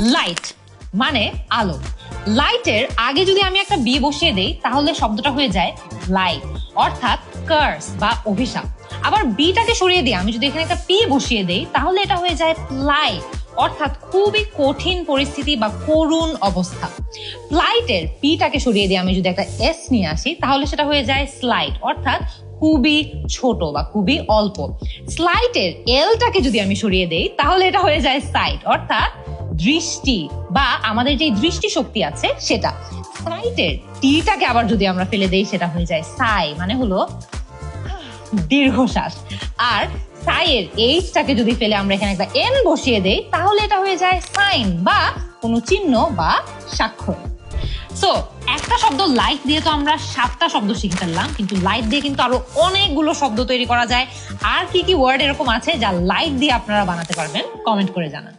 Light মানে আলো। লাইটের আগে যদি আমি একটা বি বসিয়ে দেই, তাহলে শব্দটা হয়ে যায় লাইট অর্থাৎ কার্স বা অভিশাপ। আবার বিটাকে সরিয়ে দিয়ে আমি যদি এখানে একটা পি বসিয়ে দেই, তাহলে এটা হয়ে যায় প্লাইট অর্থাৎ খুবই কঠিন পরিস্থিতি বা করুণ অবস্থা। প্লাইটের পিটাকে সরিয়ে দিয়ে আমি যদি একটা এস নিয়ে আসি, তাহলে সেটা হয়ে যায় স্লাইড অর্থাৎ খুবই ছোট বা খুবই অল্প। স্লাইটের এলটাকে যদি আমি সরিয়ে দেই, তাহলে এটা হয়ে যায় সাইট অর্থাৎ দৃষ্টি বা আমাদের যে দৃষ্টি শক্তি আছে, সেটা। সাইটের টিটাকে আবার যদি আমরা ফেলে দেই, সেটা হয়ে যায় সাই মানে হলো দীর্ঘশ্বাস। আর সাইয়ের এইচটাকে যদি ফেলে আমরা এখানে একটা এন বসিয়ে দেই, তাহলে এটা হয়ে যায় সাইন বা কোনো চিহ্ন বা স্বাক্ষর। সো একটা শব্দ লাইট দিয়ে তো আমরা সাতটা শব্দ শিখে ফেললাম, কিন্তু লাইট দিয়ে কিন্তু আরও অনেকগুলো শব্দ তৈরি করা যায়। আর কি কি ওয়ার্ড এরকম আছে, যা লাইট দিয়ে আপনারা বানাতে পারবেন কমেন্ট করে জানান।